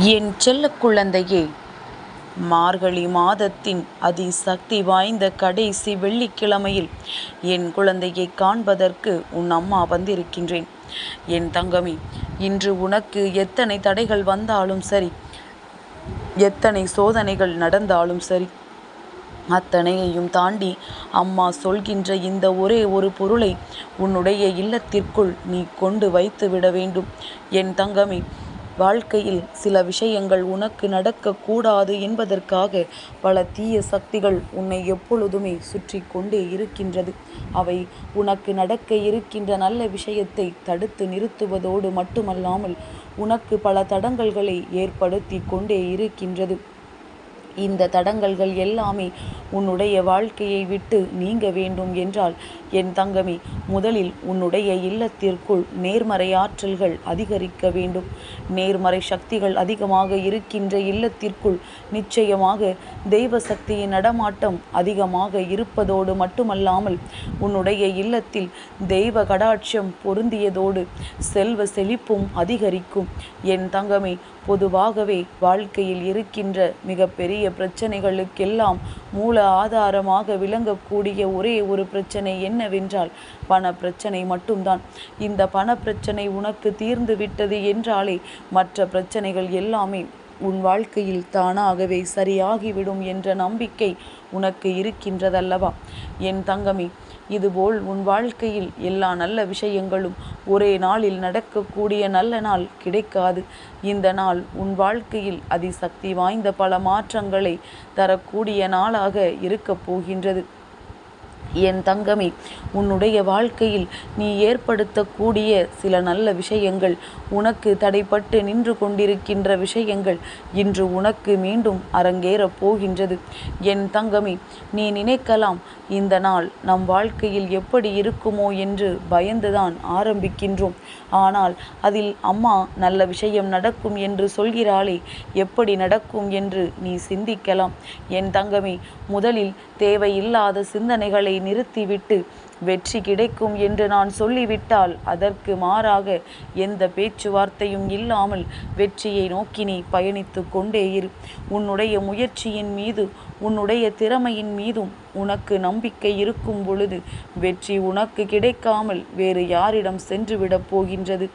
என் செல்ல குழந்தையே மார்கழி மாதத்தின் அதி சக்தி வாய்ந்த கடைசி வெள்ளிக்கிழமையில் என் குழந்தையை காண்பதற்கு உன் அம்மா வந்திருக்கின்றேன். என் தங்கமி இன்று உனக்கு எத்தனை தடைகள் வந்தாலும் சரி எத்தனை சோதனைகள் நடந்தாலும் சரி அத்தனையையும் தாண்டி அம்மா சொல்கின்ற இந்த ஒரே ஒரு பொருளை உன்னுடைய இல்லத்திற்குள் நீ கொண்டு வைத்து விட வேண்டும். என் தங்கமி வாழ்க்கையில் சில விஷயங்கள் உனக்கு நடக்கக்கூடாது என்பதற்காக பல தீய சக்திகள் உன்னை எப்பொழுதுமே சுற்றி கொண்டே இருக்கின்றது. அவை உனக்கு நடக்க இருக்கின்ற நல்ல விஷயத்தை தடுத்து நிறுத்துவதோடு மட்டுமல்லாமல் உனக்கு பல தடங்கல்களை ஏற்படுத்தி கொண்டே இருக்கின்றது. இந்த தடங்கல்கள் எல்லாமே உன்னுடைய வாழ்க்கையை விட்டு நீங்க வேண்டும் என்றால் என் தங்கமே முதலில் உன்னுடைய இல்லத்திற்குள் நேர்மறை ஆற்றல்கள் அதிகரிக்க வேண்டும். நேர்மறை சக்திகள் அதிகமாக இருக்கின்ற இல்லத்திற்குள் நிச்சயமாக தெய்வ சக்தியின் நடமாட்டம் அதிகமாக இருப்பதோடு மட்டுமல்லாமல் உன்னுடைய இல்லத்தில் தெய்வ கடாட்சம் பொருந்தியதோடு செல்வ செழிப்பும் அதிகரிக்கும். என் தங்கமே பொதுவாகவே வாழ்க்கையில் இருக்கின்ற மிகப்பெரிய பிரச்சனைகளுக்கெல்லாம் மூல ஆதாரமாக விளங்கக்கூடிய ஒரே ஒரு பிரச்சனை என்னவென்றால் பண பிரச்சனை மட்டும்தான். இந்த பண பிரச்சனை உனக்கு தீர்ந்து விட்டது என்றாலே மற்ற பிரச்சனைகள் எல்லாமே உன் வாழ்க்கையில் தானாகவே சரியாகிவிடும் என்ற நம்பிக்கை உனக்கு இருக்கின்றதல்லவா? என் தங்கமே இதுபோல் உன் வாழ்க்கையில் எல்லா நல்ல விஷயங்களும் ஒரே நாளில் நடக்கக்கூடிய நல்ல நாள் கிடைக்காது. இந்த நாள் உன் வாழ்க்கையில் அதிசக்தி வாய்ந்த பல மாற்றங்களை தரக்கூடிய நாளாக இருக்கப் போகின்றது. என் தங்கமே உன்னுடைய வாழ்க்கையில் நீ ஏற்படுத்தக்கூடிய சில நல்ல விஷயங்கள் உனக்கு தடைப்பட்டு நின்று கொண்டிருக்கின்ற விஷயங்கள் இன்று உனக்கு மீண்டும் அரங்கேறப் போகின்றது. என் தங்கமே நீ நினைக்கலாம் இந்த நாள் நம் வாழ்க்கையில் எப்படி இருக்குமோ என்று பயந்துதான் ஆரம்பிக்கின்றோம். ஆனால் அதில் அம்மா நல்ல விஷயம் நடக்கும் என்று சொல்கிறாளே எப்படி நடக்கும் என்று நீ சிந்திக்கலாம். என் தங்கமே முதலில் தேவையில்லாத சிந்தனைகளை நிறுத்திவிட்டு வெற்றி கிடைக்கும் என்று நான் சொல்லிவிட்டால் அதற்கு மாறாக எந்த பேச்சுவார்த்தையும் இல்லாமல் வெற்றியை நோக்கி நீ பயணித்து கொண்டே இரு. உன்னுடைய முயற்சியின் மீது உன்னுடைய திறமையின் மீதும் உனக்கு நம்பிக்கை இருக்கும் பொழுது வெற்றி உனக்கு கிடைக்காமல் வேறு யாரிடம் சென்று விடப் போகின்றது.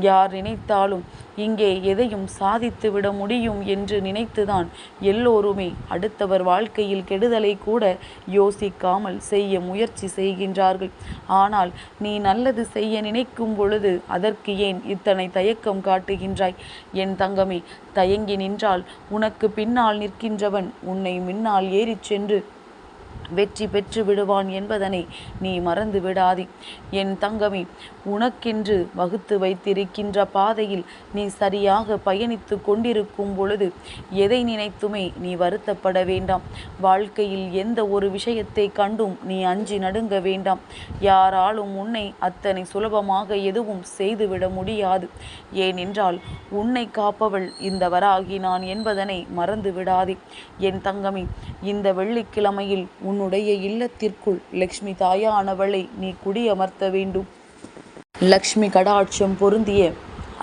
யார் நினைத்தாலும் இங்கே எதையும் சாதித்து விட முடியும் என்று நினைத்துதான் எல்லோருமே அடுத்தவர் வாழ்க்கையில் கெடுதலை கூட யோசிக்காமல் செய்ய முயற்சி செய்கின்றார்கள். ஆனால் நீ நல்லது செய்ய நினைக்கும் பொழுது அதற்கு ஏன் இத்தனை தயக்கம் காட்டுகின்றாய்? என் தங்கமே தயங்கி நின்றால் உனக்கு பின்னால் நிற்கின்றவன் உன்னை முன்னால் ஏறிச் சென்று வெற்றி பெற்று விடுவான் என்பதனை நீ மறந்து விடாதே. என் தங்கமே உனக்கென்று வகுத்து வைத்திருக்கின்ற பாதையில் நீ சரியாக பயணித்து கொண்டிருக்கும் பொழுது எதை நினைத்துமே நீ வருத்தப்பட வேண்டாம். வாழ்க்கையில் எந்த ஒரு விஷயத்தை கண்டும் நீ அஞ்சி நடுங்க வேண்டாம். யாராலும் உன்னை அத்தனை சுலபமாக எதுவும் செய்துவிட முடியாது. ஏனென்றால் உன்னை காப்பவள் இந்த வராகி நான் என்பதனை மறந்து விடாதே. என் தங்கமே இந்த வெள்ளிக்கிழமையில் உன்னுடைய இல்லத்திற்குள் லக்ஷ்மி தாயானவளை நீ குடியமர்த்த வேண்டும். லக்ஷ்மி கடாட்சம் பொருந்திய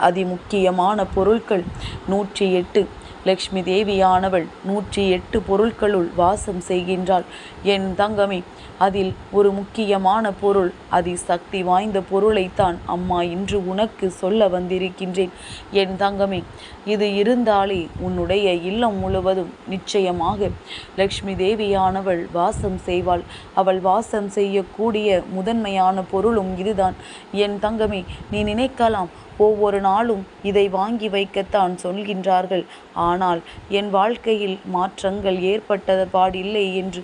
அதிமுக்கியமான பொருட்கள் நூற்றி எட்டு லக்ஷ்மி தேவியானவள் நூற்றி எட்டு பொருட்களுள் வாசம் செய்கின்றாள். என் தங்கமே அதில் ஒரு முக்கியமான பொருள் அதி சக்தி வாய்ந்த பொருளைத்தான் அம்மா இன்று உனக்கு சொல்ல வந்திருக்கின்றேன். என் தங்கமே இது இருந்தாலே உன்னுடைய இல்லம் முழுவதும் நிச்சயமாக லக்ஷ்மி தேவியானவள் வாசம் செய்வாள். அவள் வாசம் செய்யக்கூடிய முதன்மையான பொருளும் இதுதான். என் தங்கமே நீ நினைக்கலாம் ஒவ்வொரு நாளும் இதை வாங்கி வைக்கத்தான் சொல்கின்றார்கள். ஆனால் என் வாழ்க்கையில் மாற்றங்கள் ஏற்பட்டத பாடில்லை என்று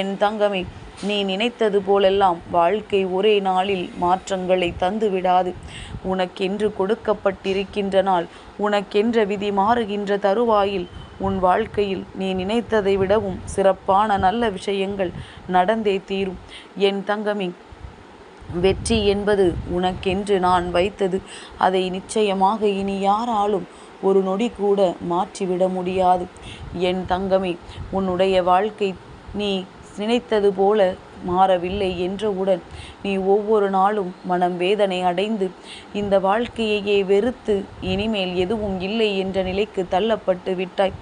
என் தங்கமே நீ நினைத்தது போலெல்லாம் வாழ்க்கை ஒரே நாளில் மாற்றங்களை தந்து விடாது. உனக்கென்று கொடுக்கப்பட்டிருக்கின்ற நாள் உனக்கென்ற விதி மாறுகின்ற தருவாயில் உன் வாழ்க்கையில் நீ நினைத்ததை விடவும் சிறப்பான நல்ல விஷயங்கள் நடந்தே தீரும். என் தங்கமே வெற்றி என்பது உனக்கென்று நான் வைத்தது. அதை நிச்சயமாக இனி யாராலும் ஒரு நொடி கூட மாற்றிவிட முடியாது. என் தங்கமே உன்னுடைய வாழ்க்கை நீ நினைத்தது போல மாறவில்லை என்றவுடன் நீ ஒவ்வொரு நாளும் மனம் வேதனை அடைந்து இந்த வாழ்க்கையையே வெறுத்து இனிமேல் எதுவும் இல்லை என்ற நிலைக்கு தள்ளப்பட்டு விட்டாய்.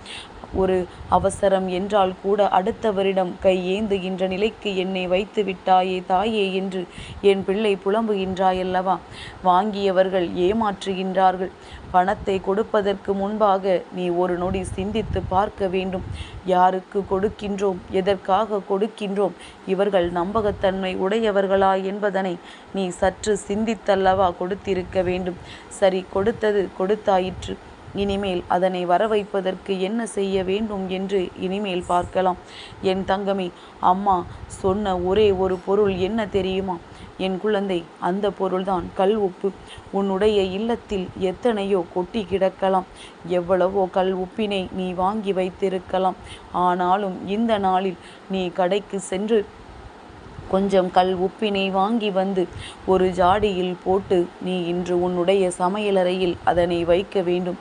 ஒரு அவசரம் என்றால் கூட அடுத்தவரிடம் கை ஏந்துகின்ற நிலைக்கு என்னை வைத்து விட்டாயே தாயே என்று என் பிள்ளை புலம்புகின்றாயல்லவா? வாங்கியவர்கள் ஏமாற்றுகின்றார்கள். பணத்தை கொடுப்பதற்கு முன்பாக நீ ஒரு நொடி சிந்தித்து பார்க்க வேண்டும். யாருக்கு கொடுக்கின்றோம்? எதற்காக கொடுக்கின்றோம்? இவர்கள் நம்பகத்தன்மை உடையவர்களா என்பதனை நீ சற்று சிந்தித்தல்லவா கொடுத்திருக்க வேண்டும். சரி கொடுத்தது கொடுத்தாயிற்று. இனிமேல் அதனை வரவைப்பதற்கு என்ன செய்ய வேண்டும் என்று இனிமேல் பார்க்கலாம். என் தங்கமே அம்மா சொன்ன ஒரே ஒரு பொருள் என்ன தெரியுமா? என் குழந்தை அந்த பொருள்தான் கல் உப்பு. உன்னுடைய இல்லத்தில் எத்தனையோ கொட்டி கிடக்கலாம். எவ்வளவோ கல் உப்பினை நீ வாங்கி வைத்திருக்கலாம். ஆனாலும் இந்த நாளில் நீ கடைக்கு சென்று கொஞ்சம் கல் உப்பினை வாங்கி வந்து ஒரு ஜாடியில் போட்டு நீ இன்று உன்னுடைய சமையலறையில் அதனை வைக்க வேண்டும்.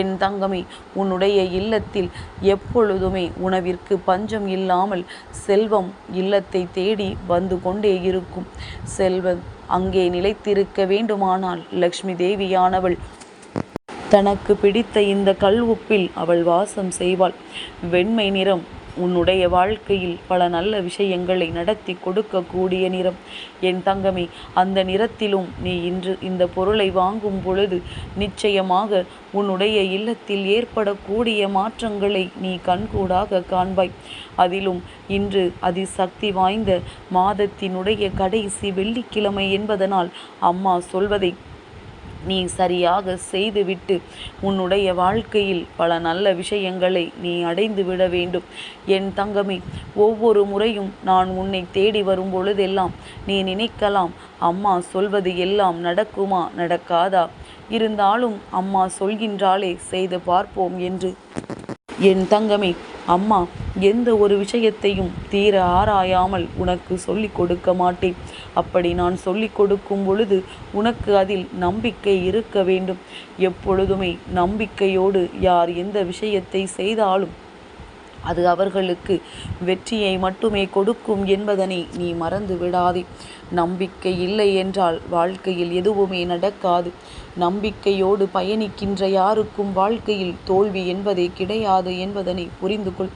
என் தங்கமே உன்னுடைய இல்லத்தில் எப்பொழுதுமே உணவிற்கு பஞ்சம் இல்லாமல் செல்வம் இல்லத்தை தேடி வந்து கொண்டே இருக்கும். செல்வம் அங்கே நிலைத்திருக்க வேண்டுமானால் லக்ஷ்மி தேவியானவள் தனக்கு பிடித்த இந்த கல் உப்பில் அவள் வாசம் செய்வாள். வெண்மை நிறம் உன்னுடைய வாழ்க்கையில் பல நல்ல விஷயங்களை நடத்தி கொடுக்கக்கூடிய நிறம். என் தங்கமே அந்த நிறத்திலும் நீ இன்று இந்த பொருளை வாங்கும் பொழுது நிச்சயமாக உன்னுடைய இல்லத்தில் ஏற்படக்கூடிய மாற்றங்களை நீ கண்கூடாக காண்பாய். அதிலும் இன்று அதிசக்தி வாய்ந்த மாதத்தினுடைய கடைசி வெள்ளிக்கிழமை என்பதனால் அம்மா சொல்வதை நீ சரியாக செய்துவிட்டு உன்னுடைய வாழ்க்கையில் பல நல்ல விஷயங்களை நீ அடைந்து விட வேண்டும். என் தங்கமே ஒவ்வொரு முறையும் நான் உன்னை தேடி வரும் பொழுதெல்லாம் நீ நினைக்கலாம் அம்மா சொல்வது எல்லாம் நடக்குமா நடக்காதா? இருந்தாலும் அம்மா சொல்கின்றாலே செய்து பார்ப்போம் என்று. என் தங்கமே அம்மா எந்த ஒரு விஷயத்தையும் தீர ஆராயாமல் உனக்கு சொல்லிக் கொடுக்க மாட்டேன். அப்படி நான் சொல்லிக் கொடுக்கும் பொழுது உனக்கு அதில் நம்பிக்கை இருக்க வேண்டும். எப்பொழுதுமே நம்பிக்கையோடு யார் எந்த விஷயத்தை செய்தாலும் அது அவர்களுக்கு வெற்றியை மட்டுமே கொடுக்கும் என்பதனை நீ மறந்து விடாதே நம்பிக்கை இல்லை என்றால் வாழ்க்கையில் எதுவுமே நடக்காது. நம்பிக்கையோடு பயணிக்கின்ற யாருக்கும் வாழ்க்கையில் தோல்வி என்பதே கிடையாது என்பதனை புரிந்து கொள்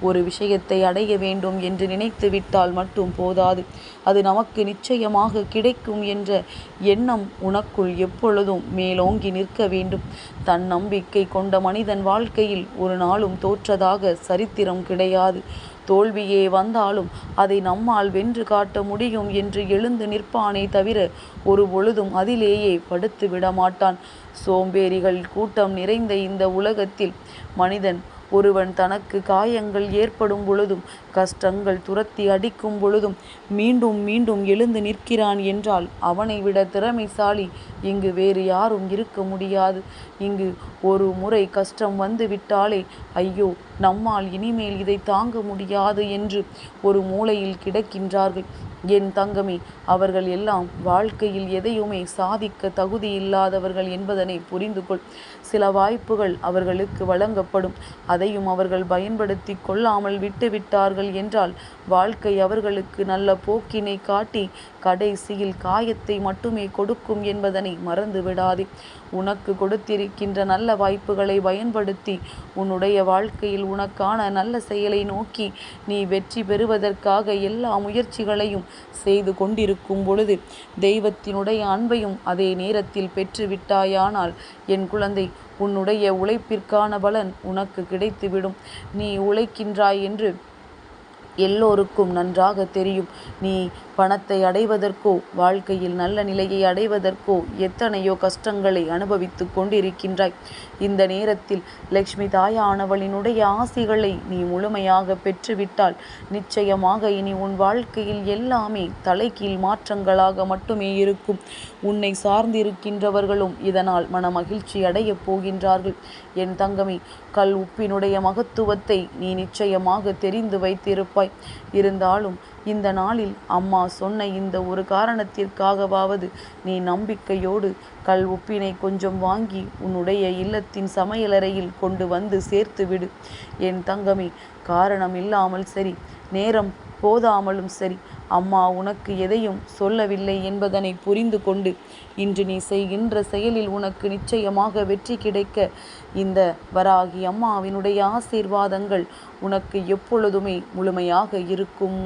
ஒரு விஷயத்தை அடைய வேண்டும் என்று நினைத்து விட்டால் மட்டும் போதாது. அது நமக்கு நிச்சயமாக கிடைக்கும் என்ற எண்ணம் உனக்குள் எப்பொழுதும் மேலோங்கி நிற்க வேண்டும். தன் நம்பிக்கை கொண்ட மனிதன் வாழ்க்கையில் ஒரு நாளும் தோற்றதாக சரித்திரம் கிடையாது. தோல்வியே வந்தாலும் அதை நம்மால் வென்று காட்ட முடியும் என்று எழுந்து நிற்பானே தவிர ஒரு பொழுதும் அதிலேயே படுத்து விடமாட்டான் சோம்பேறிகள் கூட்டம் நிறைந்த இந்த உலகத்தில் மனிதன் ஒருவன் தனக்கு காயங்கள் ஏற்படும் பொழுதும் கஷ்டங்கள் துரத்தி அடிக்கும் பொழுதும் மீண்டும் மீண்டும் எழுந்து நிற்கிறான் என்றால் அவனை விட திறமைசாலி இங்கு வேறு யாரும் இருக்க முடியாது. இங்கு ஒரு முறை கஷ்டம் வந்து விட்டாலே ஐயோ நம்மால் இனிமேல் இதை தாங்க முடியாது என்று ஒரு மூலையில் கிடக்கின்றார்கள். என் தங்கமே அவர்கள் எல்லாம் வாழ்க்கையில் எதையுமே சாதிக்க தகுதி இல்லாதவர்கள் என்பதனை புரிந்து கொள். சில வாய்ப்புகள் அவர்களுக்கு வழங்கப்படும். அதையும் அவர்கள் பயன்படுத்தி கொள்ளாமல் விட்டுவிட்டார்கள் என்றால் வாழ்க்கை அவர்களுக்கு நல்ல போக்கினை காட்டி கடைசியில் காயத்தை மட்டுமே கொடுக்கும் என்பதனை மறந்து விடாதே உனக்கு கொடுத்திருக்கின்ற நல்ல வாய்ப்புகளை பயன்படுத்தி உன்னுடைய வாழ்க்கையில் உனக்கான நல்ல செயலை நோக்கி நீ வெற்றி பெறுவதற்காக எல்லா முயற்சிகளையும் செய்து கொண்டிருக்கும் பொழுது தெய்வத்தினுடைய அன்பையும் அதே நேரத்தில் பெற்றுவிட்டாயானால் என் குழந்தை உன்னுடைய உழைப்பிற்கான பலன் உனக்கு கிடைத்துவிடும். நீ உழைக்கின்றாய் என்று எல்லோருக்கும் நன்றாக தெரியும். நீ பணத்தை அடைவதற்கோ வாழ்க்கையில் நல்ல நிலையை அடைவதற்கோ எத்தனையோ கஷ்டங்களை அனுபவித்து கொண்டிருக்கின்றாய். இந்த நேரத்தில் லக்ஷ்மி தாயானவளினுடைய ஆசிகளை நீ முழுமையாக பெற்றுவிட்டால் நிச்சயமாக இனி உன் வாழ்க்கையில் எல்லாமே தலைகீழ் மாற்றங்களாக மட்டுமே இருக்கும். உன்னை சார்ந்திருக்கின்றவர்களும் இதனால் மன மகிழ்ச்சி அடையப் போகின்றார்கள். என் தங்கமே கல் உப்பினுடைய மகத்துவத்தை நீ நிச்சயமாக தெரிந்து வைத்திருப்பாய். இருந்தாலும் இந்த நாளில் அம்மா சொன்ன இந்த ஒரு காரணத்திற்காகவாவது நீ நம்பிக்கையோடு கல் உப்பினை கொஞ்சம் வாங்கி உன்னுடைய இல்லத்தின் சமையலறையில் கொண்டு வந்து சேர்த்துவிடு. என் தங்கமே காரணம் இல்லாமல் சரி நேரம் போதாமலும் சரி. அம்மா உனக்கு எதையும் சொல்லவில்லை என்பதனை புரிந்து கொண்டு இன்று நீ செய்கின்ற செயலில் உனக்கு நிச்சயமாக வெற்றி கிடைக்க இந்த வராகி அம்மாவினுடைய ஆசீர்வாதங்கள் உனக்கு எப்பொழுதுமே முழுமையாக இருக்கும்.